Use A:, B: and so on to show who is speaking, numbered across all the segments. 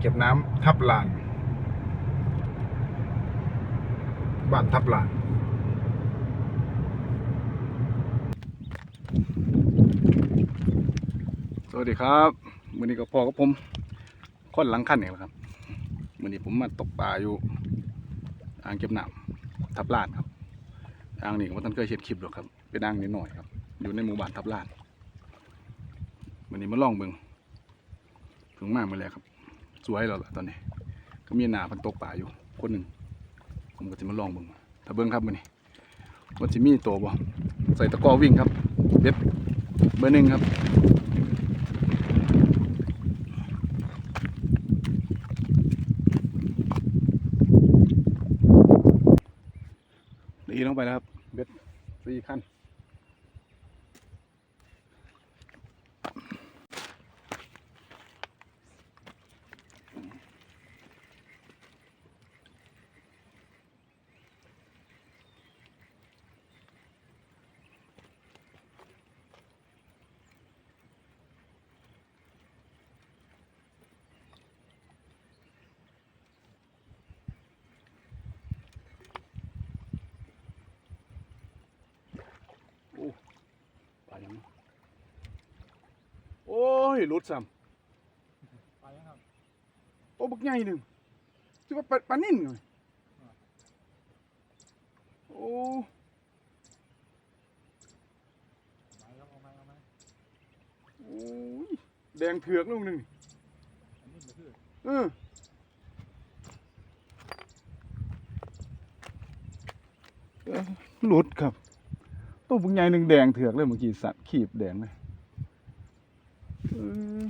A: เก็บน้ำทับลาน บ้านทับลานสวัสดีครับมือนี้ก็พอกับผมค่อนหลังขั้นเองแหละครับมือนี้ผมมาตกปลาอยู่อ่างเก็บน้ำทับลานครับอ่างนี้ผมท่านเคยเห็นคลิปหรอกครับเป็นอ่างนิดหน่อยครับ อยู่ในหมู่บ้านทับลานมือนี้มาล่องเบิงถึงมากมาแล้วครับ สวยแล้วล่ะตอนนี้ ก็มีหนาพันตกป่าอยู่คนหนึ่งผมก็จะมาลองเบิ่งถ้าเบิ่งครับมือนี้ว่าจะมีตัวบ่ใส่ตะกร้อวิ่งครับเบ็ดเบอร์หนึ่งครับดีลงไปแล้วครับ เบ็ดสี่ขั้น ปลายังวะโอ้ ยหลุดซ้
B: ไปยังครับำ
A: โอ้บักใหญ่หนึ่งที่ว่าปลาปลานิ่นเลยโอ้
B: ไปครับเอาไหมเอาไหม
A: โอ้ยแดงเถือกลูกหนึ่ง
B: อันนี้มันคือ
A: เออเออหลุดครับตัวบุญใหญ่หนึ่งแดงเถือกเลยเมื่อกี้สัตว์ขีบแดงเลย เออ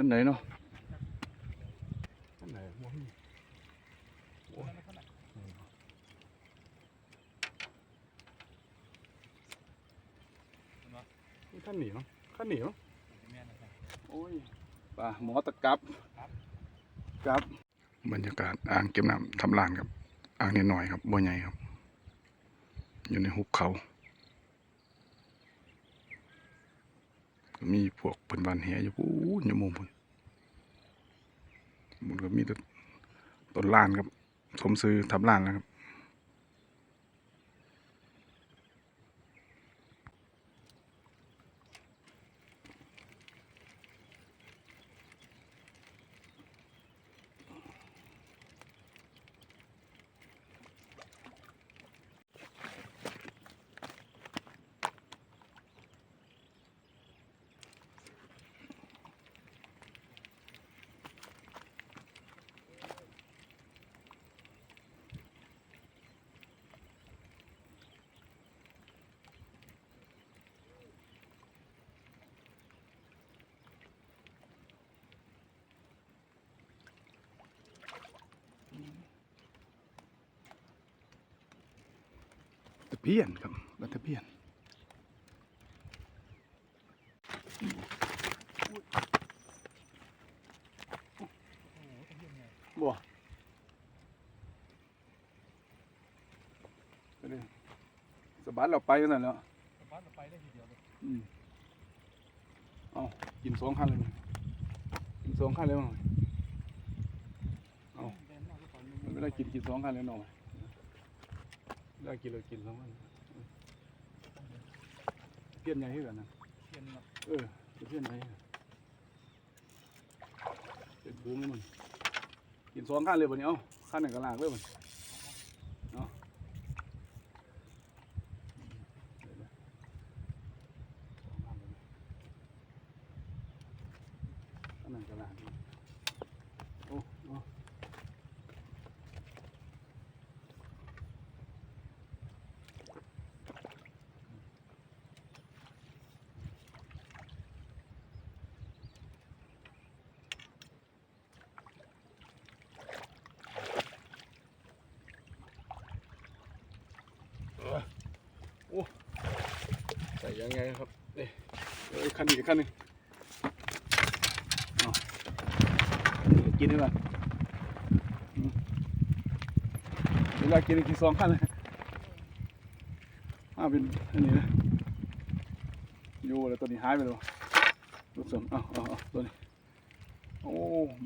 A: ขั้นไหนเนาะขั้นไหนวะ
B: โอ้ยไม่เท่าไหร่
A: ขั้นเหนียวขั้นเหนียว
B: แม่นะครับ
A: โอ้ยป่าหมอตะกับ
B: ครับ
A: ครับบรรยากาศอ่างเก็บน้ำทำลานครับอ่างนิดหน่อยครับบ่ใหญ่ครับ อยู่ในหุบเขาก็มีพวกเพิ่นบานแหอยู่ปู้นอยู่มุมพุ่นมันก็มีแต่ต้นลานครับสมซื้อทำลานแล้วครับะเพียนครับบัตะเพียนบัวไปเลยสะบัดเราไปกันนั่นแล้ว
B: สามารถเราไปได้ทีเดียวเลย
A: อืมเอากินสองคันเลยกินสองคันเลยมั้งเอา
B: แดนหน้าก็ไม่
A: ได้กินกินสองคันเลยหน่อย ได้กินเลยกินสองคันเพี้ยนใหญ่ขึ้นกันนะ
B: เทียน
A: เออเพี้ยนใหญ่เป็นบูมมันกินสองข้างเลยวันนี้เอ้าคันหนึ่งกระลากเลยมันเนาะคันหนึ่งกระลากโอ้โอ้ โอ้ ยังไงครับเอ้ยเอ้ยคันนี้อีกคันหนึงกินไดีกว่าอืมเวลากินกินสองคันเลยอ้าเป็นอันนี้นะอยู่แล้วตัวนี้หายไปแล้วลูกสมเอ้าเอาเอตัวนี้โอ้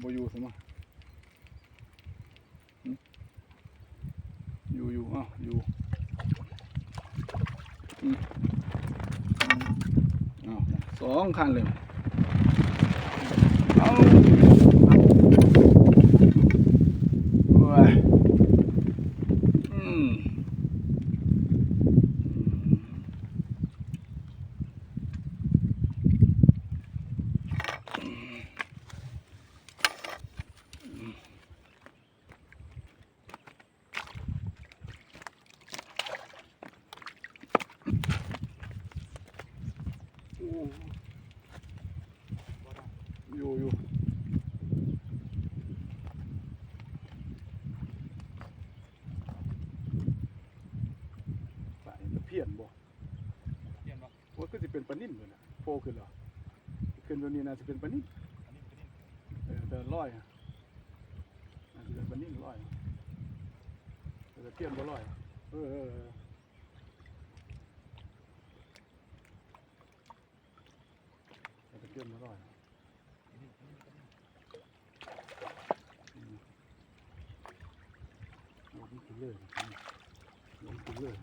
A: บ่อยู่สมะอืมอยู่อยู่อ้าอยู่อ้าว สองคันเลยเอา อ้อยู่อยู่สายตะเพียนบ่
B: เปลี่ยนบ่
A: ว่าก็จะเป็นปลานิ่มเลยนะโฟขึ้นเหรอขึ้นตัวนี้น่าจะเป็นปลานิ่ม
B: อันนี้เป็นนี่
A: เออแต่ร้อยอะน่าจะเป็นปลานิ่มร้อยแต่ตะเพียนบ่ร้อยเออ เออเออแต่ตะเพียนบ่ร้อย
B: อันนี้เป็นนี่เป็นนี่
A: ลงไปเลยลงไปเลย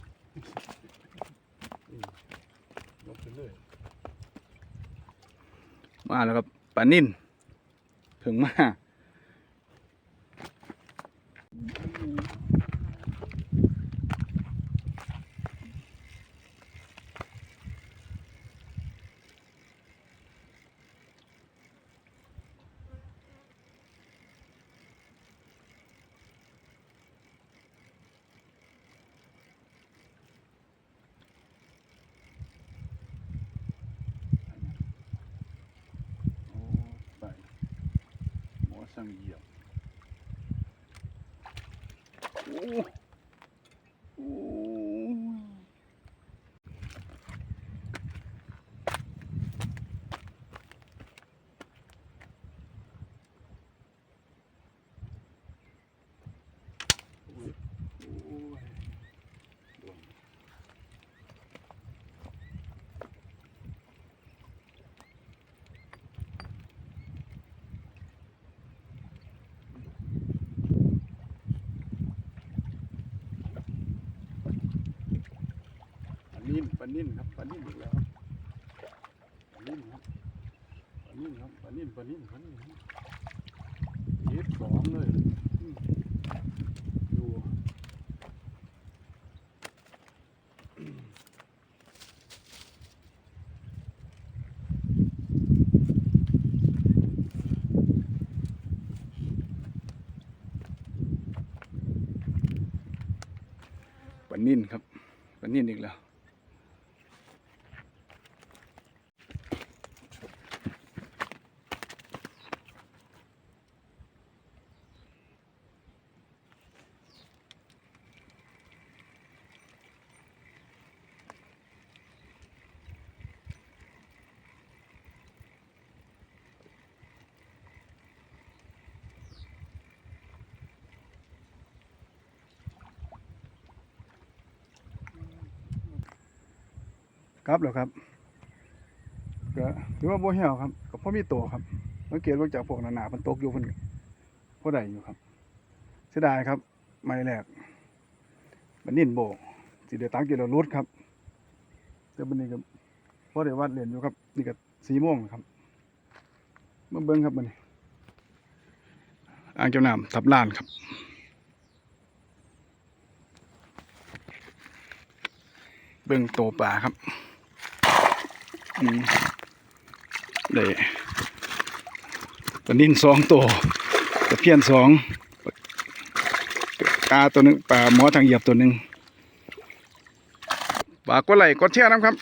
A: อืมลงไปเลยมาแล้วครับปลานิ่นถึงมา หมอสั่งเหยียบโอ้โอ้โอ้ยโอ้ยโดน ปลานิ่นครับปลานิ่นอีกแล้วปลานิ่นครับปลานิ่นครับปลานิ่นปลานิ่นปลานิ่นเย็ดสองเลยอืมอยู่ปลานิ่นครับปลานิ่นอีกแล้ว ครับเหรอครับก็ถือว่าโบเหี่ยวครับก็พอมีโตครับสังเกตว่าจากพวกหนาๆมันตกอยู่เพิ่นพอใดอยู่ครับเสียดายครับ ไม่แรกมันนิ่นโบสิเดตังกิโลรุดครับแต่บันนี้ก็พอได้วัดเรียนอยู่ครับ นี่ก็สี่โมงครับมาเบิ้งครับบันอ่างเจ้าน้ำทับล้านครับเบิ่งโตปลาครับ ได้ปลานิ่นสองตัวตะเพียนสองปลาตัวหนึ่งปลาหมอทางเหยียบตัวหนึ่งปลากกดไลกดแช่น้ำครับ